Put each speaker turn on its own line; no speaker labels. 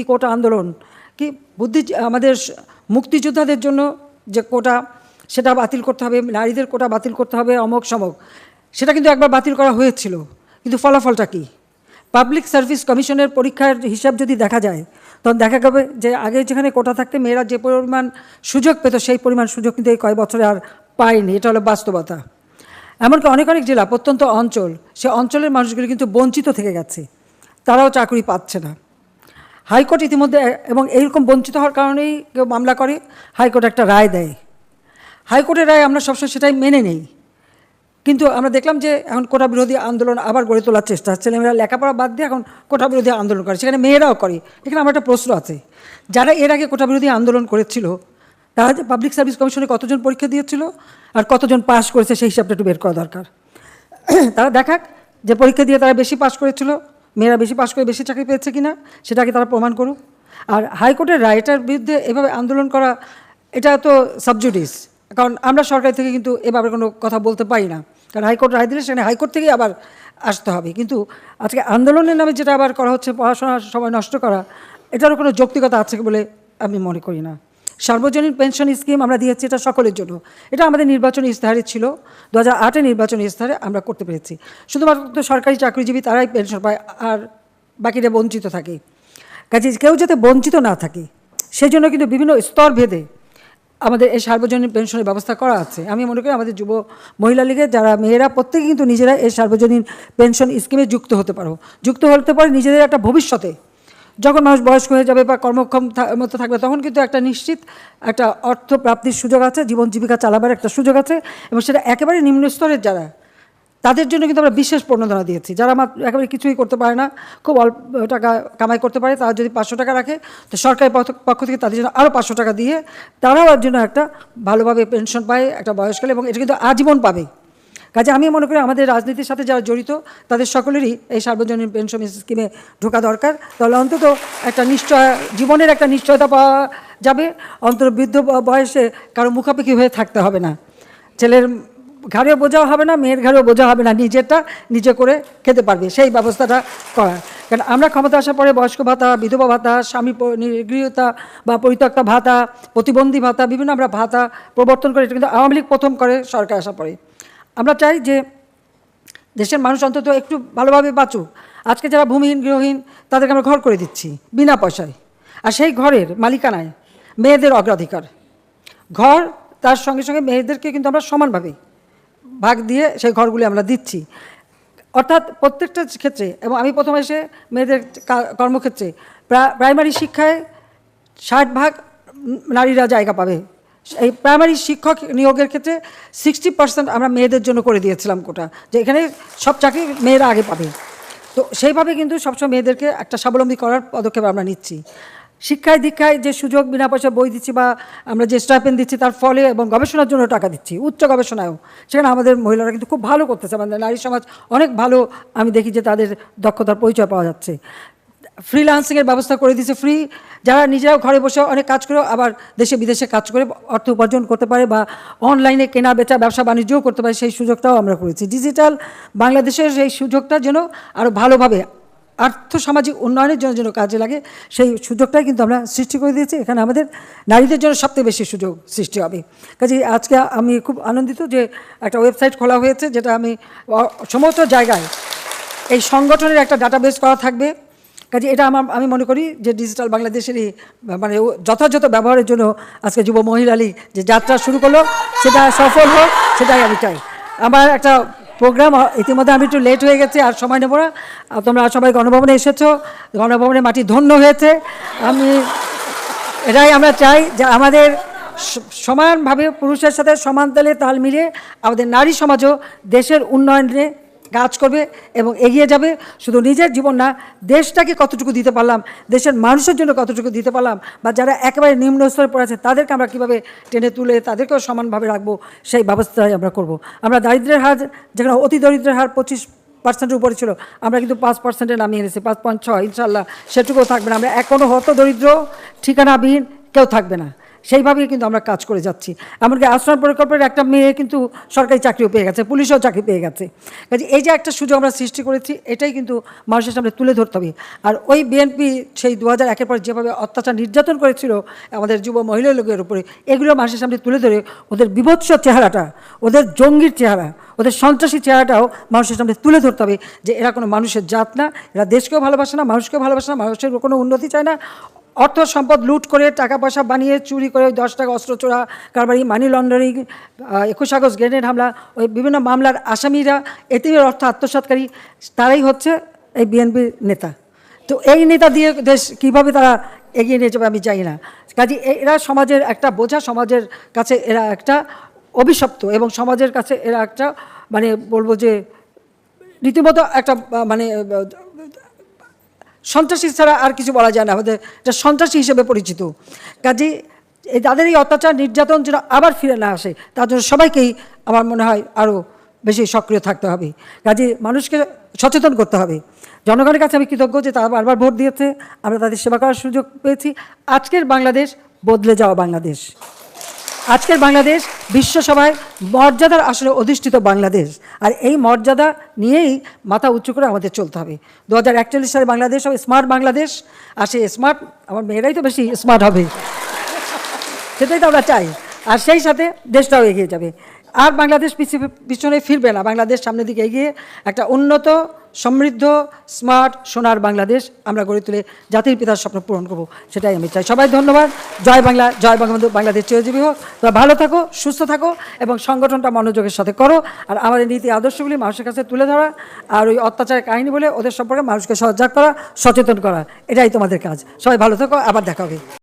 কি কোটা আন্দোলন? কি বুদ্ধি, আমাদের মুক্তিযোদ্ধাদের জন্য যে কোটা, সেটা বাতিল করতে হবে, নারীদের কোটা বাতিল করতে হবে, অমক সমক। সেটা কিন্তু একবার বাতিল করা হয়েছিল। কিন্তু ফলাফলটা কী? পাবলিক সার্ভিস কমিশনের পরীক্ষার হিসাব যদি দেখা যায়, তখন দেখা যাবে যে আগে যেখানে কোটা থাকতে মেয়েরা যে পরিমাণ সুযোগ পেত, সেই পরিমাণ সুযোগ কিন্তু এই কয়েক বছরে আর পায়নি। এটা হলো বাস্তবতা। এমনকি অনেক অনেক জেলা, প্রত্যন্ত অঞ্চল, সে অঞ্চলের মানুষগুলি কিন্তু বঞ্চিত থেকে গেছে। তারাও চাকরি পাচ্ছে না। হাইকোর্ট ইতিমধ্যে এবং এইরকম বঞ্চিত হওয়ার কারণেই কেউ মামলা করে, হাইকোর্ট একটা রায় দেয়। হাইকোর্টের রায় আমরা সবসময় সেটাই মেনে নেই। কিন্তু আমরা দেখলাম যে এখন কোটা বিরোধী আন্দোলন আবার গড়ে তোলার চেষ্টা ছেলেমেয়েরা লেখাপড়া বাদ দিয়ে এখন কোটা বিরোধী আন্দোলন করে। সেখানে মেয়েরাও করে। এখানে আমার একটা প্রশ্ন আছে। যারা এর আগে কোটা বিরোধী আন্দোলন করেছিল, তারা যে পাবলিক সার্ভিস কমিশনে কতজন পরীক্ষা দিয়েছিল আর কতজন পাস করেছে সেই হিসাবটা একটু বের করা দরকার। তারা দেখাক যে পরীক্ষা দিয়ে তারা বেশি পাস করেছিল। মেয়েরা বেশি পাশ করে বেশি চাকরি পেয়েছে কিনা, সেটাকে তারা প্রমাণ করুক। আর হাইকোর্টের রায়টার বিরুদ্ধে এভাবে আন্দোলন করা, এটা তো সাবজুডিস কারণ আমরা সরকার থেকে কিন্তু এভাবে কোনো কথা বলতে পারি না। কারণ হাইকোর্ট রায় দিলে সেখানে হাইকোর্ট থেকেই আবার আসতে হবে। কিন্তু আজকে আন্দোলনের নামে যেটা আবার করা হচ্ছে, পড়াশোনার সময় নষ্ট করা, এটারও কোনো যৌক্তিকতা আছে বলে আমি মনে করি না। সার্বজনীন পেনশন স্কিম আমরা দিয়েছি এটা সকলের জন্য। এটা আমাদের নির্বাচনী ইস্তাহারে ছিল। দু হাজার আটে নির্বাচনী ইস্তাহারে আমরা করতে পেরেছি। শুধুমাত্র সরকারি চাকরিজীবী তারাই পেনশন পায় আর বাকিরা বঞ্চিত থাকে। কাজে কেউ যাতে বঞ্চিত না থাকে সেই জন্য কিন্তু বিভিন্ন স্তর ভেদে আমাদের এই সার্বজনীন পেনশনের ব্যবস্থা করা আছে। আমি মনে করি আমাদের যুব মহিলা লীগের যারা মেয়েরা প্রত্যেকে কিন্তু নিজেরা এই সার্বজনীন পেনশন স্কিমে যুক্ত হতে পারো। যুক্ত হতে পারে নিজেদের একটা ভবিষ্যতে। যখন মানুষ বয়স্ক হয়ে যাবে বা কর্মক্ষম মতো থাকবে, তখন কিন্তু একটা নিশ্চিত একটা অর্থ প্রাপ্তির সুযোগ আছে, জীবন জীবিকা চালাবার একটা সুযোগ আছে এবং সেটা একেবারে নিম্ন স্তরের যারা, তাদের জন্য কিন্তু আমরা বিশেষ প্রণোদনা দিয়েছি। যারা আমার একেবারে কিছুই করতে পারে না, খুব অল্প টাকা কামাই করতে পারে, তারা যদি পাঁচশো টাকা রাখে, তো সরকারের পক্ষ- থেকে তাদের জন্য আরও পাঁচশো টাকা দিয়ে তারাও জন্য একটা ভালোভাবে পেনশন পায় একটা বয়সকালে এবং এটা কিন্তু আজীবন পাবে। কাজে আমি মনে করি আমাদের রাজনীতির সাথে যারা জড়িত, তাদের সকলেরই এই সার্বজনীন পেনশন স্কিমে ঢোকা দরকার। তাহলে অন্তত একটা নিশ্চয়, জীবনের একটা নিশ্চয়তা পাওয়া যাবে। অন্তত বৃদ্ধ বয়সে কারও মুখাপেক্ষি হয়ে থাকতে হবে না। ছেলের ঘাড়েও বোঝাও হবে না, মেয়ের ঘাড়েও বোঝা হবে না, নিজেরটা নিজে করে খেতে পারবে। সেই ব্যবস্থাটা করা। কারণ আমরা ক্ষমতা আসার পরে বয়স্ক ভাতা, বিধবা ভাতা, স্বামী নিগৃহীতা বা পরিত্যক্তা ভাতা, প্রতিবন্ধী ভাতা, বিভিন্ন আমরা ভাতা প্রবর্তন করে, এটা কিন্তু আওয়ামী লীগ প্রথম করে সরকার আসার পরে। আমরা চাই যে দেশের মানুষ অন্তত একটু ভালোভাবে বাঁচুক। আজকে যারা ভূমিহীন, গৃহহীন, তাদেরকে আমরা ঘর করে দিচ্ছি, বিনা পয়সায়। আর সেই ঘরের মালিকানায় মেয়েদের অগ্রাধিকার। ঘর, তার সঙ্গে সঙ্গে মেয়েদেরকে কিন্তু আমরা সমানভাবে ভাগ দিয়ে সেই ঘরগুলি আমরা দিচ্ছি। অর্থাৎ প্রত্যেকটা ক্ষেত্রে, এবং আমি প্রথমে এসে মেয়েদের কর্মক্ষেত্রে প্রা- প্রাইমারি শিক্ষায় ষাট ভাগ নারীরা জায়গা পাবে। এই প্রাইমারি শিক্ষক নিয়োগের ক্ষেত্রে সিক্সটি পার্সেন্ট আমরা মেয়েদের জন্য করে দিয়েছিলাম কোটা, যে এখানে সব চাকরি মেয়েরা আগে পাবে। তো সেইভাবে কিন্তু সবসময় মেয়েদেরকে একটা স্বাবলম্বী করার পদক্ষেপ আমরা নিচ্ছি। শিক্ষায় দীক্ষায় যে সুযোগ, বিনা পয়সা বই দিচ্ছি বা আমরা যে স্টাইপেন্ড দিচ্ছি তার ফলে এবং গবেষণার জন্য টাকা দিচ্ছি, উচ্চ গবেষণায়ও। সেখানে আমাদের মহিলারা কিন্তু খুব ভালো করতেছে আমাদের নারী সমাজ অনেক ভালো, আমি দেখি যে তাদের দক্ষতার পরিচয় পাওয়া যাচ্ছে। ফ্রিল্যান্সিংয়ের ব্যবস্থা করে দিয়েছে ফ্রি যারা নিজেরাও ঘরে বসে অনেক কাজ করেও আবার দেশে বিদেশে কাজ করে অর্থ উপার্জন করতে পারে বা অনলাইনে কেনা বেচা ব্যবসা বাণিজ্যও করতে পারে, সেই সুযোগটাও আমরা করেছি। ডিজিটাল বাংলাদেশের সেই সুযোগটা যেন আরও ভালোভাবে আর্থ সামাজিক উন্নয়নের জন্য যেন কাজে লাগে, সেই সুযোগটাই কিন্তু আমরা সৃষ্টি করে দিয়েছি। এখানে আমাদের নারীদের জন্য সবথেকে বেশি সুযোগ সৃষ্টি হবে। কাজে আজকে আমি খুব আনন্দিত যে একটা ওয়েবসাইট খোলা হয়েছে, যেটা আমি সমস্ত জায়গায় এই সংগঠনের একটা ডাটাবেস করা থাকবে। কাজে এটা আমার, আমি মনে করি যে ডিজিটাল বাংলাদেশেরই মানে যথাযথ ব্যবহারের জন্য আজকে যুব মহিলা লীগ যে যাত্রা শুরু করল, সেটা সফল হোক, সেটাই আমি চাই। আমার একটা প্রোগ্রাম ইতিমধ্যে আমি একটু লেট হয়ে গেছে, আর সময় নেব না। তোমরা সবাই গণভবনে এসেছ, গণভবনে মাটি ধন্য হয়েছে। আমি এটাই আমরা চাই যে আমাদের সমানভাবে পুরুষের সাথে সমান তালে তাল মিলিয়ে আমাদের নারী সমাজও দেশের উন্নয়নে কাজ করবে এবং এগিয়ে যাবে। শুধু নিজের জীবন না, দেশটাকে কতটুকু দিতে পারলাম, দেশের মানুষের জন্য কতটুকু দিতে পারলাম, বা যারা একেবারে নিম্ন স্তরে পড়ে আছে, তাদেরকে আমরা কীভাবে টেনে তুলে তাদেরকেও সমানভাবে রাখব, সেই ব্যবস্থাই আমরা করব। আমরা দারিদ্র্যের হার, যেখানে অতি দরিদ্রের হার পঁচিশ পার্সেন্টের উপরে ছিল, আমরা কিন্তু পাঁচ পার্সেন্টে নামিয়ে এনেছি, পাঁচ পয়েন্ট ছয় ইনশাল্লাহ সেটুকুও থাকবে না। আমরা এখনও হত দরিদ্র ঠিকানাবিহীন কেউ থাকবে না। সেইভাবেই কিন্তু আমরা কাজ করে যাচ্ছি। এমনকি আশ্রম প্রকল্পের একটা মেয়ে কিন্তু সরকারি চাকরিও পেয়ে গেছে, পুলিশও চাকরি পেয়ে গেছে। কাজে এই যে একটা সুযোগ আমরা সৃষ্টি করেছি, এটাই কিন্তু মানুষের সামনে তুলে ধরতে হবে। আর ওই বিএনপি সেই দু হাজার একের পর যেভাবে অত্যাচার নির্যাতন করেছিল, আমাদের যুব মহিলা লোকের উপরে, এগুলো মানুষের সামনে তুলে ধরে ওদের বিভৎস চেহারাটা, ওদের জঙ্গির চেহারা, ওদের সন্ত্রাসী চেহারাটাও মানুষের সামনে তুলে ধরতে হবে যে এরা কোনো মানুষের জাত না, এরা দেশকেও ভালোবাসে না, মানুষকেও ভালোবাসে না, মানুষের কোনো উন্নতি চায় না। অর্থ সম্পদ লুট করে টাকা পয়সা বানিয়ে চুরি করে দশ টাকা অস্ত্র চোরা কারবারি মানি লন্ডারিং একুশ আগস্ট গ্রেনেড হামলা, ওই বিভিন্ন মামলার আসামিরা, এতিমের অর্থ আত্মসাৎকারী, তারাই হচ্ছে এই বিএনপির নেতা। তো এই নেতা দিয়ে দেশ কীভাবে তারা এগিয়ে নিয়ে যাবে আমি জানি না। কাজে এরা সমাজের একটা বোঝা, সমাজের কাছে এরা একটা অভিশপ্ত এবং সমাজের কাছে এরা একটা মানে বলব যে রীতিমতো একটা মানে সন্ত্রাসী ছাড়া আর কিছু বলা যায় না, আমাদের এটা সন্ত্রাসী হিসেবে পরিচিত। কাজে এই তাদের এই অত্যাচার, নির্যাতন যেন আবার ফিরে না আসে, তার জন্য সবাইকেই আমার মনে হয় আরও বেশি সক্রিয় থাকতে হবে। কাজে মানুষকে সচেতন করতে হবে। জনগণের কাছে আমি কৃতজ্ঞ যে তারা বারবার ভোট দিয়েছে, আমরা তাদের সেবা করার সুযোগ পেয়েছি। আজকের বাংলাদেশ বদলে যাওয়া বাংলাদেশ। আজকের বাংলাদেশ বিশ্বসভায় মর্যাদার আসলে অধিষ্ঠিত বাংলাদেশ। আর এই মর্যাদা নিয়েই মাথা উঁচু করে আমাদের চলতে হবে। দু হাজার একচল্লিশ সালে বাংলাদেশ হবে স্মার্ট বাংলাদেশ, আর সেই স্মার্ট, আমার মেয়েরাই তো বেশি স্মার্ট হবে। সেটাই তো আমরা চাই। আর সেই সাথে দেশটাও এগিয়ে যাবে। আর বাংলাদেশ পিছনে ফিরবে না। বাংলাদেশ সামনের দিকে এগিয়ে একটা উন্নত, সমৃদ্ধ, স্মার্ট, সোনার বাংলাদেশ আমরা গড়ে তুলে জাতির পিতার স্বপ্ন পূরণ করব। সেটাই আমি চাই। সবাই ধন্যবাদ। জয় বাংলা, জয় বঙ্গবন্ধু, বাংলাদেশ চিরজীবী হোক। তোমরা ভালো থাকো, সুস্থ থাকো এবং সংগঠনটা মনোযোগের সাথে করো। আর আমাদের নীতি আদর্শগুলি মানুষের কাছে তুলে ধরা আর ওই অত্যাচারের কাহিনী বলে ওদের সম্পর্কে মানুষকে সজাগ করা, সচেতন করা, এটাই তোমাদের কাজ। সবাই ভালো থাকো। আবার দেখা হবে।